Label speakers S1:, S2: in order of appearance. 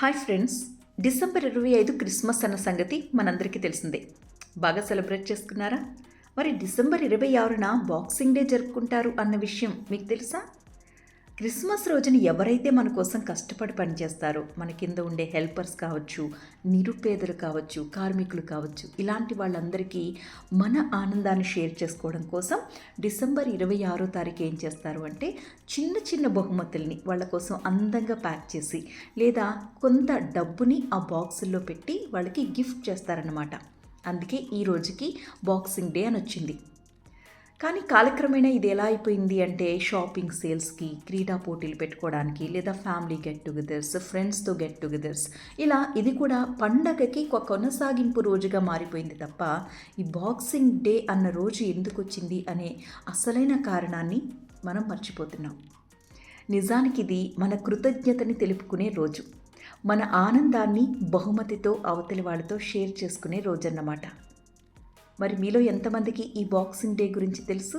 S1: Hi friends December ఇరవై ఐదు Christmas అన్న సంగతి మనందరికీ తెలిసిందే. బాగా సెలబ్రేట్ చేసుకున్నారా? మరి డిసెంబర్ ఇరవై ఆరున బాక్సింగ్ డే జరుపుకుంటారు అన్న విషయం మీకు తెలుసా? క్రిస్మస్ రోజున ఎవరైతే మన కోసం కష్టపడి పనిచేస్తారో మన కింద ఉండే హెల్పర్స్ కావచ్చు నిరుపేదలు కావచ్చు కార్మికులు కావచ్చు ఇలాంటి వాళ్ళందరికీ మన ఆనందాన్ని షేర్ చేసుకోవడం కోసం డిసెంబర్ ఇరవై ఆరో తారీఖు ఏం చేస్తారు అంటే చిన్న చిన్న బహుమతుల్ని వాళ్ళ కోసం అందంగా ప్యాక్ చేసి లేదా కొంత డబ్బుని ఆ బాక్సుల్లో పెట్టి వాళ్ళకి గిఫ్ట్ చేస్తారన్నమాట. అందుకే ఈ రోజుకి బాక్సింగ్ డే అని వచ్చింది. కానీ కాలక్రమేణా ఇది ఎలా అయిపోయింది అంటే షాపింగ్ సేల్స్కి క్రీడా పోటీలు పెట్టుకోవడానికి లేదా ఫ్యామిలీ గెట్ టుగెదర్స్ ఫ్రెండ్స్తో గెట్ టుగెదర్స్ ఇలా ఇది కూడా పండగకి ఒక కొనసాగింపు రోజుగా మారిపోయింది తప్ప ఈ బాక్సింగ్ డే అన్న రోజు ఎందుకు వచ్చింది అనే అసలైన కారణాన్ని మనం మర్చిపోతున్నాం. నిజానికి ఇది మన కృతజ్ఞతని తెలుపుకునే రోజు. మన ఆనందాన్ని బహుమతితో అవతలి వాళ్ళతో షేర్ చేసుకునే రోజు అన్నమాట మరి మీలో ఎంతమందికి ఈ బాక్సింగ్ డే గురించి తెలుసు?